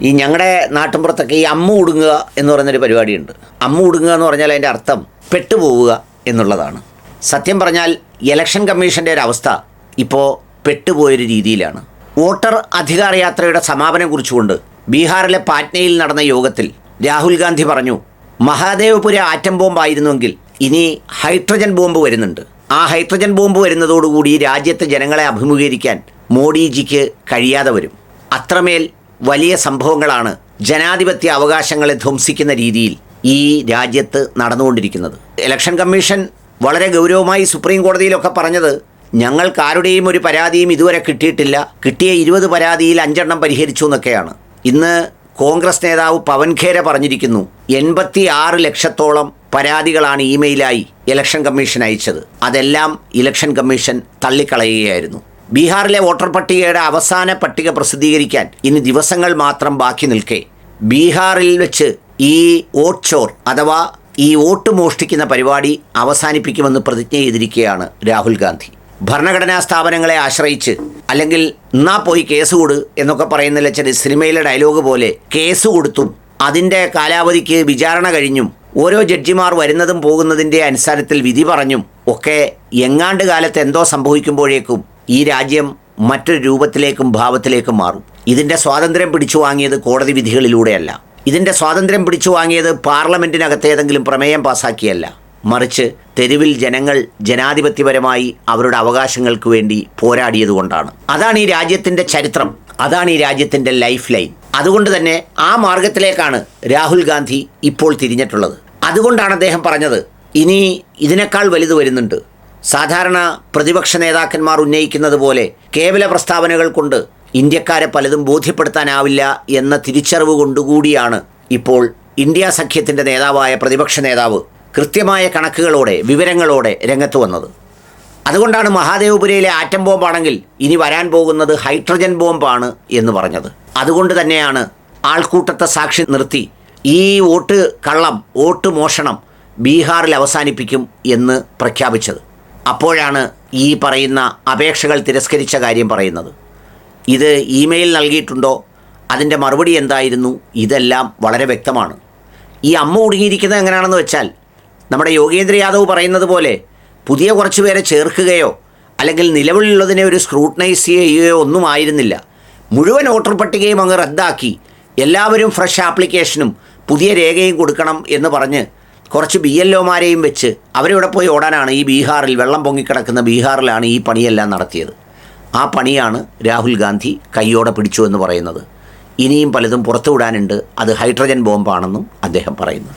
ഈ ഞങ്ങളുടെ നാട്ടിൻപുറത്തൊക്കെ ഈ അമ്മ ഉടുങ്ങുക എന്ന് പറയുന്നൊരു പരിപാടിയുണ്ട്. അമ്മ ഉടുങ്ങുക എന്ന് പറഞ്ഞാൽ അതിന്റെ അർത്ഥം പെട്ടുപോവുക എന്നുള്ളതാണ്. സത്യം പറഞ്ഞാൽ ഇലക്ഷൻ കമ്മീഷന്റെ ഒരു അവസ്ഥ ഇപ്പോൾ പെട്ടുപോയൊരു രീതിയിലാണ്. വോട്ടർ അധികാര യാത്രയുടെ സമാപനം കുറിച്ചുകൊണ്ട് ബീഹാറിലെ പാറ്റ്നയിൽ നടന്ന യോഗത്തിൽ രാഹുൽ ഗാന്ധി പറഞ്ഞു മഹാദേവപുര ആറ്റം ബോംബായിരുന്നുവെങ്കിൽ ഇനി ഹൈഡ്രജൻ ബോംബ് വരുന്നുണ്ട്. ആ ഹൈഡ്രജൻ ബോംബ് വരുന്നതോടുകൂടി രാജ്യത്തെ ജനങ്ങളെ അഭിമുഖീകരിക്കാൻ മോഡിജിക്ക് കഴിയാതെ വരും. അത്രമേൽ വലിയ സംഭവങ്ങളാണ് ജനാധിപത്യ അവകാശങ്ങളെ ധ്വംസിക്കുന്ന രീതിയിൽ ഈ രാജ്യത്ത് നടന്നുകൊണ്ടിരിക്കുന്നത്. ഇലക്ഷൻ കമ്മീഷൻ വളരെ ഗൗരവമായി സുപ്രീം കോടതിയിലൊക്കെ പറഞ്ഞത് ഞങ്ങൾക്ക് ആരുടെയും ഒരു പരാതിയും ഇതുവരെ കിട്ടിയിട്ടില്ല. കിട്ടിയ ഇരുപത് പരാതിയിൽ അഞ്ചെണ്ണം പരിഹരിച്ചു എന്നൊക്കെയാണ്. ഇന്ന് കോൺഗ്രസ് നേതാവ് പവൻ ഖേര പറഞ്ഞിരിക്കുന്നു എൺപത്തി ആറ് ലക്ഷത്തോളം പരാതികളാണ് ഇമെയിലായി ഇലക്ഷൻ കമ്മീഷൻ അയച്ചത്. അതെല്ലാം ഇലക്ഷൻ കമ്മീഷൻ തള്ളിക്കളയുകയായിരുന്നു. ബീഹാറിലെ വോട്ടർ പട്ടികയുടെ അവസാന പട്ടിക പ്രസിദ്ധീകരിക്കാൻ ഇനി ദിവസങ്ങൾ മാത്രം ബാക്കി നിൽക്കെ. ബീഹാറിൽ വെച്ച് ഈ വോട്ട് ചോർ അഥവാ ഈ വോട്ട് മോഷ്ടിക്കുന്ന പരിപാടി അവസാനിപ്പിക്കുമെന്ന് പ്രതിജ്ഞ ചെയ്തിരിക്കുകയാണ് രാഹുൽ ഗാന്ധി. ഭരണഘടനാ സ്ഥാപനങ്ങളെ ആശ്രയിച്ച് അല്ലെങ്കിൽ എന്നാ പോയി കേസ് കൊടു എന്നൊക്കെ പറയുന്ന ചില സിനിമയിലെ ഡയലോഗ് പോലെ കേസ് കൊടുത്തും അതിന്റെ കാലാവധിക്ക് വിചാരണ കഴിഞ്ഞും ഓരോ ജഡ്ജിമാർ വരുന്നതും പോകുന്നതിന്റെ അനുസാരത്തിൽ വിധി പറഞ്ഞും ഒക്കെ എങ്ങാണ്ട് കാലത്ത് എന്തോ സംഭവിക്കുമ്പോഴേക്കും ഈ രാജ്യം മറ്റൊരു രൂപത്തിലേക്കും ഭാവത്തിലേക്കും മാറും. ഇതിന്റെ സ്വാതന്ത്ര്യം പിടിച്ചു വാങ്ങിയത് കോടതി വിധികളിലൂടെയല്ല. ഇതിന്റെ സ്വാതന്ത്ര്യം പിടിച്ചു വാങ്ങിയത് പാർലമെന്റിനകത്ത് ഏതെങ്കിലും പ്രമേയം പാസാക്കിയല്ല. മറിച്ച് തെരുവിൽ ജനങ്ങൾ ജനാധിപത്യപരമായി അവരുടെ അവകാശങ്ങൾക്ക് വേണ്ടി പോരാടിയതുകൊണ്ടാണ്. അതാണ് ഈ രാജ്യത്തിന്റെ ചരിത്രം. അതാണ് ഈ രാജ്യത്തിന്റെ ലൈഫ് ലൈൻ. അതുകൊണ്ട് തന്നെ ആ മാർഗത്തിലേക്കാണ് രാഹുൽ ഗാന്ധി ഇപ്പോൾ തിരിഞ്ഞിട്ടുള്ളത്. അതുകൊണ്ടാണ് അദ്ദേഹം പറഞ്ഞത് ഇനി ഇതിനേക്കാൾ വലുത് വരുന്നുണ്ട്. സാധാരണ പ്രതിപക്ഷ നേതാക്കന്മാർ ഉന്നയിക്കുന്നത് പോലെ കേവല പ്രസ്താവനകൾ കൊണ്ട് ഇന്ത്യക്കാരെ പലതും ബോധ്യപ്പെടുത്താനാവില്ല എന്ന തിരിച്ചറിവ് കൊണ്ടുകൂടിയാണ് ഇപ്പോൾ ഇന്ത്യ സഖ്യത്തിന്റെ നേതാവായ പ്രതിപക്ഷ നേതാവ് കൃത്യമായ കണക്കുകളോടെ വിവരങ്ങളോടെ രംഗത്ത് വന്നത്. അതുകൊണ്ടാണ് മഹാദേവപുരയിലെ ആറ്റം ബോംബാണെങ്കിൽ ഇനി വരാൻ പോകുന്നത് ഹൈഡ്രജൻ ബോംബാണ് എന്ന് പറഞ്ഞത്. അതുകൊണ്ട് തന്നെയാണ് ആൾക്കൂട്ടത്തെ സാക്ഷി നിർത്തി ഈ വോട്ട് കള്ളം വോട്ട് മോഷണം ബീഹാറിൽ അവസാനിപ്പിക്കും എന്ന് പ്രഖ്യാപിച്ചത്. അപ്പോഴാണ് ഈ പറയുന്ന അപേക്ഷകൾ തിരസ്കരിച്ച കാര്യം പറയുന്നത്. ഇത് ഇമെയിൽ നൽകിയിട്ടുണ്ടോ? അതിന്റെ മറുപടി എന്തായിരുന്നു? ഇതെല്ലാം വളരെ വ്യക്തമാണ്. ഈ അമ്മ ഒടുങ്ങിയിരിക്കുന്നത് എങ്ങനെയാണെന്ന് വെച്ചാൽ നമ്മുടെ യോഗേന്ദ്ര യാദവ് പറയുന്നത് പോലെ പുതിയ കുറച്ച് പേരെ ചേർക്കുകയോ അല്ലെങ്കിൽ നിലവിലുള്ളതിനെ ഒരു സ്ക്രൂട്ടനൈസ് ചെയ്യുകയോ ഒന്നും ആയിരുന്നില്ല. മുഴുവൻ വോട്ടർ പട്ടികയും അങ്ങ് റദ്ദാക്കി എല്ലാവരും ഫ്രഷ് ആപ്ലിക്കേഷനും പുതിയ രേഖയും കൊടുക്കണം എന്ന് പറഞ്ഞ് കുറച്ച് ബി എൽ ഒമാരെയും വെച്ച് അവരിവിടെ പോയി ഓടാനാണ് ഈ ബീഹാറിൽ വെള്ളം പൊങ്ങിക്കിടക്കുന്ന ബീഹാറിലാണ് ഈ പണിയെല്ലാം നടത്തിയത്. ആ പണിയാണ് രാഹുൽ ഗാന്ധി കൈയോടെ പിടിച്ചു എന്ന് പറയുന്നത്. ഇനിയും പലതും പുറത്തുവിടാനുണ്ട്. അത് ഹൈഡ്രജൻ ബോംബാണെന്നും അദ്ദേഹം പറയുന്നത്.